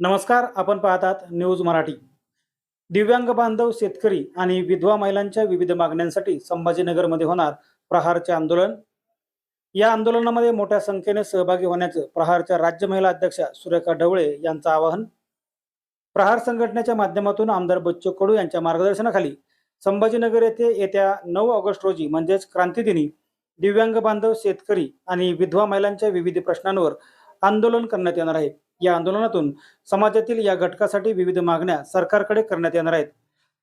नमस्कार आपण पाहतात न्यूज मराठी. दिव्यांग बांधव शेतकरी आणि विधवा महिलांच्या विविध मागण्यांसाठी संभाजीनगरमध्ये होणार प्रहारचे आंदोलन. या आंदोलनामध्ये मोठ्या संख्येने सहभागी होण्याचं प्रहारच्या राज्य महिला अध्यक्षा सुरेखा ढवळे यांचं आवाहन. प्रहार संघटनेच्या माध्यमातून आमदार बच्चू कडू यांच्या मार्गदर्शनाखाली संभाजीनगर येथे येत्या नऊ ऑगस्ट रोजी म्हणजेच क्रांतीदिनी दिव्यांग बांधव शेतकरी आणि विधवा महिलांच्या विविध प्रश्नांवर आंदोलन करण्यात येणार आहे. या आंदोलनातून समाजातील या घटकासाठी विविध मागण्या सरकारकडे करण्यात येणार आहेत.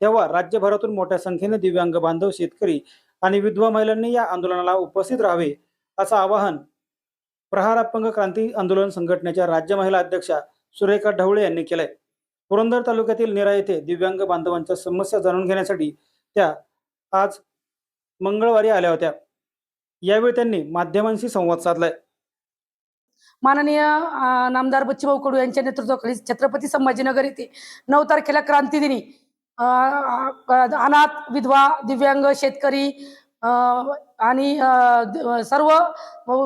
तेव्हा राज्यभरातून मोठ्या संख्येने दिव्यांग बांधव शेतकरी आणि विधवा महिलांनी या आंदोलनाला उपस्थित राहावे असं आवाहन प्रहार अपंग क्रांती आंदोलन संघटनेच्या राज्य महिला अध्यक्षा सुरेखा ढवळे यांनी केलंय. पुरंदर तालुक्यातील निरा येथे दिव्यांग बांधवांच्या समस्या जाणून घेण्यासाठी त्या आज मंगळवारी आल्या होत्या. यावेळी त्यांनी माध्यमांशी संवाद साधलाय. माननीय नामदार बच्चूभाऊ कडू यांच्या नेतृत्वाखाली छत्रपती संभाजीनगर येथे नऊ तारखेला क्रांतीदिनी अनाथ विधवा दिव्यांग शेतकरी आणि सर्व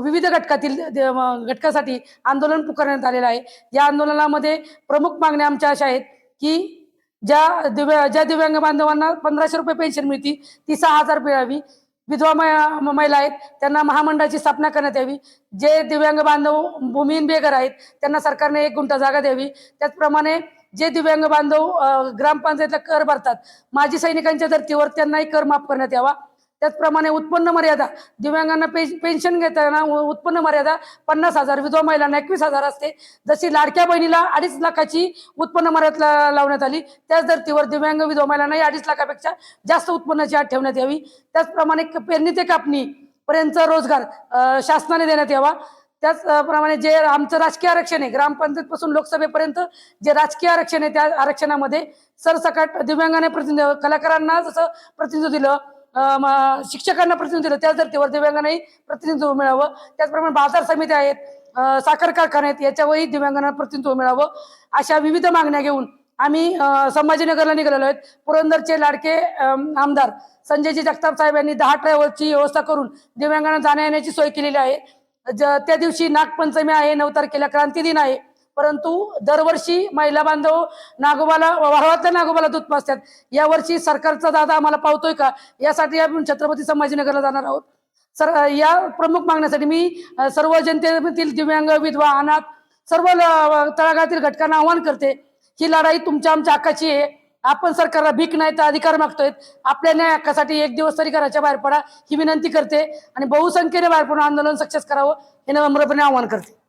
विविध घटकातील घटकासाठी आंदोलन पुकारण्यात आलेलं आहे. या आंदोलनामध्ये प्रमुख मागण्या आमच्या अशा आहेत की ज्या दिव्या ज्या दिव्यांग बांधवांना पंधराशे रुपये पेन्शन मिळती ती सहा हजार मिळावी. विधवा महिला आहेत त्यांना महामंडळाची स्थापना करण्यात यावी. जे दिव्यांग बांधव भूमिहीन बेघर आहेत त्यांना सरकारने एक गुंठा जागा द्यावी. त्याचप्रमाणे जे दिव्यांग बांधव ग्रामपंचायतला कर भरतात माजी सैनिकांच्या धर्तीवर त्यांनाही कर माफ करण्यात यावा. त्याचप्रमाणे उत्पन्न मर्यादा. दिव्यांगांना पे पेन्शन घेताना उत्पन्न मर्यादा पन्नास हजार विधवा महिलांना एकवीस हजार असते. जशी लाडक्या बहिणीला अडीच लाखाची उत्पन्न मर्यादा लावण्यात आली त्याच धर्तीवर दिव्यांग विधवा महिलांनाही अडीच लाखापेक्षा जास्त उत्पन्नाची आठ ठेवण्यात यावी. त्याचप्रमाणे पेरणी ते कापणी पर्यंत रोजगार शासनाने देण्यात यावा. त्याचप्रमाणे जे आमचं राजकीय आरक्षण आहे ग्रामपंचायतपासून लोकसभेपर्यंत जे राजकीय आरक्षण आहे त्या आरक्षणामध्ये सरसकट दिव्यांगाने प्रतिनिधी कलाकारांना जसं प्रतिनिधित्व दिलं शिक्षकांना प्रतिनिधित्व दिलं. त्याच धर्तीवर दिव्यांगांनाही प्रतिनिधित्व मिळावं. त्याचप्रमाणे बाजार समित्या आहेत साखर कारखाने आहेत याच्यावरही दिव्यांगांना प्रतिनिधित्व मिळावं. अशा विविध मागण्या घेऊन आम्ही संभाजीनगरला निघालेलो आहेत. पुरंदरचे लाडके आमदार संजयजी जगताप साहेब यांनी दहा ट्रॅव्हलची व्यवस्था करून दिव्यांगांना जाण्या येण्याची सोय केलेली आहे. ज- त्या दिवशी नागपंचमी आहे नऊ तारखेला क्रांती दिन आहे. परंतु दरवर्षी महिला बांधव नागोबाला वाहवातल्या नागोबाला दूध पाजतात. यावर्षी सरकारचा दादा आम्हाला पावतोय का? यासाठी आपण छत्रपती संभाजीनगरला जाणार आहोत. सर या प्रमुख मागण्यासाठी मी सर्व जनतेतील दिव्यांग विधवा अनाथ सर्व ल- तळागाळातील घटकांना आव्हान करते. ही लढाई तुमच्या आमच्या हक्काची आहे. आपण सरकारला भीक नाही तर अधिकार मागतोय. आपल्या न्याय हक्कासाठी एक दिवस तरी घराच्या बाहेर पडा ही विनंती करते. आणि बहुसंख्येने बाहेर पडून आंदोलन सक्सेस करावं हे नम्रपणे आवाहन करते.